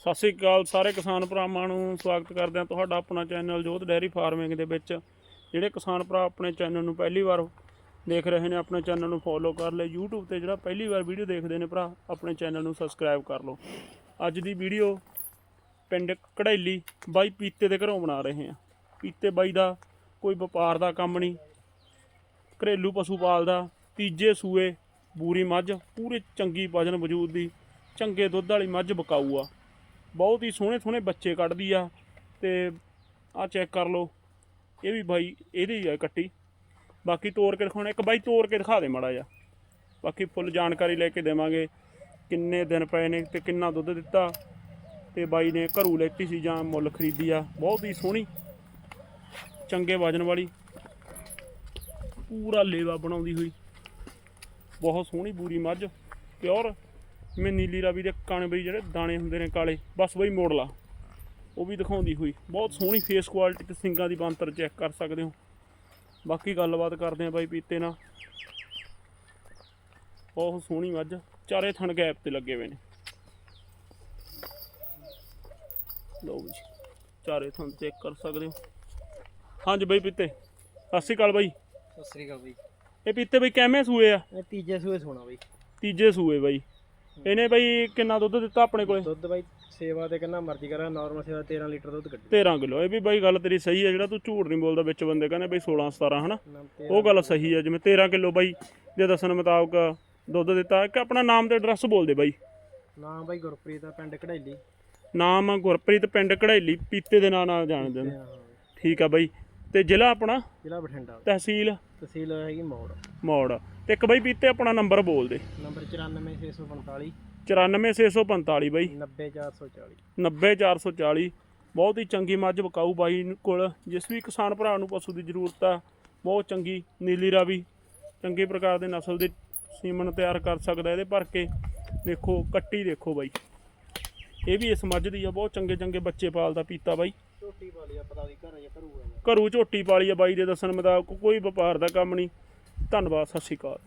ਸਤਿ ਸ੍ਰੀ ਅਕਾਲ ਸਾਰੇ ਕਿਸਾਨ ਭਰਾਵਾਂ ਨੂੰ ਸਵਾਗਤ ਕਰਦੇ ਹਾਂ ਤੁਹਾਡਾ ਆਪਣਾ ਚੈਨਲ ਜੋਤ ਡੈਰੀ ਫਾਰਮਿੰਗ ਦੇ ਵਿੱਚ। ਜਿਹੜੇ ਕਿਸਾਨ ਭਰਾ ਆਪਣੇ ਚੈਨਲ ਨੂੰ ਪਹਿਲੀ ਵਾਰ ਦੇਖ ਰਹੇ ਨੇ, ਆਪਣੇ ਚੈਨਲ ਨੂੰ ਫੋਲੋ ਕਰ ਲੈ YouTube ਤੇ ਜਿਹੜਾ ਪਹਿਲੀ ਵਾਰ ਵੀਡੀਓ ਦੇਖਦੇ ਨੇ ਭਰਾ, ਆਪਣੇ ਚੈਨਲ ਨੂੰ ਸਬਸਕ੍ਰਾਈਬ ਕਰ ਲਓ। ਅੱਜ ਦੀ ਵੀਡੀਓ ਪਿੰਡ ਕੜੈਲੀ ਬਾਈ ਪੀਤੇ ਦੇ ਘਰੋਂ ਬਣਾ ਰਹੇ ਹਾਂ। ਪੀਤੇ ਬਾਈ ਦਾ ਕੋਈ ਵਪਾਰ ਦਾ ਕੰਮ ਨਹੀਂ, ਘਰੇਲੂ ਪਸ਼ੂ ਪਾਲਦਾ ਤੀਜੇ ਸੂਏ, ਬੂਰੀ ਮੱਝ, ਪੂਰੇ ਚੰਗੀ ਵਜਨ ਵਜੂਦ ਦੀ, ਚੰਗੇ ਦੁੱਧ ਵਾਲੀ ਮੱਝ ਬਕਾਊ ਆ। ਬਹੁਤ ਹੀ ਸੋਹਣੇ ਸੋਹਣੇ ਬੱਚੇ ਕੱਢਦੀ ਆ ਤੇ ਆ ਚੈੱਕ ਕਰ ਲਓ। ਇਹ ਵੀ ਬਾਈ, ਇਹਦੀ ਹੀ ਆ ਕੱਟੀ। ਬਾਕੀ ਤੋੜ ਕੇ ਦਿਖਾਉਣਾ, ਇੱਕ ਬਾਈ ਤੋੜ ਕੇ ਦਿਖਾ ਦੇ ਮਾੜਾ ਜਿਹਾ। ਬਾਕੀ ਫੁੱਲ ਜਾਣਕਾਰੀ ਲੈ ਕੇ ਦੇਵਾਂਗੇ ਕਿੰਨੇ ਦਿਨ ਪਏ ਨੇ ਤੇ ਕਿੰਨਾ ਦੁੱਧ ਦਿੱਤਾ। ਤੇ ਬਾਈ ਨੇ ਘਰੂ ਲੈਤੀ ਸੀ ਜਾਂ ਮੁੱਲ ਖਰੀਦੀ ਆ। ਬਹੁਤ ਹੀ ਸੋਹਣੀ, ਚੰਗੇ ਵਜਨ ਵਾਲੀ। ਪੂਰਾ ਲੇਵਾ ਬਣਾਉਂਦੀ ਹੋਈ। ਬਹੁਤ ਸੋਹਣੀ ਬੂਰੀ ਮੱਝ, ਪਿਓਰ। ਮੈਂ ਨੀਲੀ ਰਾਵੀ ਦੇ ਕਾਣੇ ਬਈ ਜਿਹੜੇ ਦਾਣੇ ਹੁੰਦੇ ਨੇ ਕਾਲੇ ਬਸ ਬਈ ਮੋੜ ਲਾ ਉਹ ਵੀ ਦਿਖਾਉਂਦੀ ਹੋਈ। ਬਹੁਤ ਸੋਹਣੀ ਫੇਸ ਕੁਆਲਿਟੀ ਤੇ ਸਿੰਗਾਂ ਦੀ ਬੰਤਰ ਚੈੱਕ ਕਰ ਸਕਦੇ ਹੋ। ਬਾਕੀ ਗੱਲਬਾਤ ਕਰਦੇ ਆ ਬਾਈ ਪੀਤੇ ਨਾਲ। ਬਹੁਤ ਸੋਹਣੀ ਮੱਝ ਚਾਰੇ ਥਣ ਗੈਪ ਤੇ ਲੱਗੇ ਹੋਏ ਨੇ। ਲਓ ਜੀ ਚਾਰੇ ਥਣ ਚੈੱਕ ਕਰ ਸਕਦੇ ਹੋ। ਹਾਂਜੀ ਬਾਈ ਪੀਤੇ ਸਤਿ ਸ਼੍ਰੀ ਅਕਾਲ ਬਾਈ। ਸਤਿ ਸ੍ਰੀ ਅਕਾਲ ਬਈ। ਇਹ ਪੀਤੇ ਬਈ ਕਿਵੇਂ ਸੂਏ ਆ? ਇਹ ਤੀਜੇ ਸੂਏ ਸੋਣਾ ਬਈ। ਤੀਜੇ ਸੂਏ ਬਾਈ। ਇਹਨੇ ਬਾਈ ਕਿੰਨਾ ਦੁੱਧ ਦਿੱਤਾ ਆਪਣੇ ਕੋਲੇ? ਦੁੱਧ ਬਾਈ ਸੇਵਾ ਤੇ ਕਿੰਨਾ ਮਰਜ਼ੀ ਕਰਾ ਨਾਰਮਲ ਸੇਵਾ 13 ਲੀਟਰ ਦੁੱਧ ਕੱਢੀ। 13 ਕਿਲੋ ਇਹ ਵੀ ਬਾਈ ਗੱਲ ਤੇਰੀ ਸਹੀ ਹੈ ਜਿਹੜਾ ਤੂੰ ਝੂਠ ਨਹੀਂ ਬੋਲਦਾ ਵਿੱਚ ਬੰਦੇ ਕਹਿੰਦੇ ਬਈ 16 17 ਹਨਾ? ਉਹ ਗੱਲ ਸਹੀ ਹੈ ਜਿਵੇਂ 13 ਕਿਲੋ ਬਾਈ ਦੇ ਦੱਸਣ ਮੁਤਾਬਕ ਦੁੱਧ ਦਿੱਤਾ ਕਿ ਆਪਣਾ ਨਾਮ ਤੇ ਐਡਰੈਸ ਬੋਲ ਦੇ ਬਾਈ। ਨਾਮ ਬਾਈ ਗੁਰਪ੍ਰੀਤ ਆ ਪਿੰਡ ਕਢਾਈਲੀ ਨਾਮ ਗੁਰਪ੍ਰੀਤ ਪਿੰਡ ਕੜੈਲੀ ਪੀਤੇ ਦੇ ਨਾਂ ਨਾਲ ਜਾਣਦੇ ਨੇ। ਠੀਕ ਆ ਬਾਈ ਤੇ ਜ਼ਿਲ੍ਹਾ ਆਪਣਾ? ਜ਼ਿਲ੍ਹਾ ਬਠਿੰਡਾ। ਤਹਿਸੀਲ? ਤਹਿਸੀਲ ਹੈਗੀ ਮੌੜ। ਮੌੜ। ਤੇ ਇੱਕ ਬਾਈ ਪੀਤੇ ਆਪਣਾ ਨੰਬਰ ਬੋਲ ਦੇ। ਨੰਬਰ 94645 94645 ਬਾਈ। 90440 90440 ਬਹੁਤ ਹੀ ਚੰਗੀ ਮੱਝ ਬਕਾਊ ਬਾਈ ਕੋਲ। ਜਿਸ ਵੀ ਕਿਸਾਨ ਭਰਾ ਨੂੰ ਪਸ਼ੂ ਦੀ ਜ਼ਰੂਰਤ ਆ ਬਹੁਤ ਚੰਗੀ ਨੀਲੀ ਰਾਵੀ ਚੰਗੇ ਪ੍ਰਕਾਰ ਦੇ ਨਸਲ ਦੇ ਸੀਮਨ ਤਿਆਰ ਕਰ ਸਕਦਾ ਇਹਦੇ ਭਰ ਕੇ। ਦੇਖੋ ਕੱਟੀ ਦੇਖੋ ਬਾਈ। ਇਹ ਵੀ ਇਸ ਮੱਝ ਦੀ ਆ ਬਹੁਤ ਚੰਗੇ ਚੰਗੇ ਬੱਚੇ ਪਾਲਦਾ ਪੀਤਾ ਬਾਈ। ਝੋਟੀ ਵਾਲੀ ਆ ਪਤਾ ਦੀ ਘਰ ਜਾਂ ਕਰੂਗਾ ਘਰੂ ਝੋਟੀ ਪਾਲੀ ਆ ਬਾਈ ਦੇ ਦੱਸਣ ਮੁਤਾਬਕ ਕੋਈ ਵਪਾਰ ਦਾ ਕੰਮ ਨਹੀਂ ਧੰਨਵਾਦ ਸਤਿ ਸ਼੍ਰੀ ਅਕਾਲ।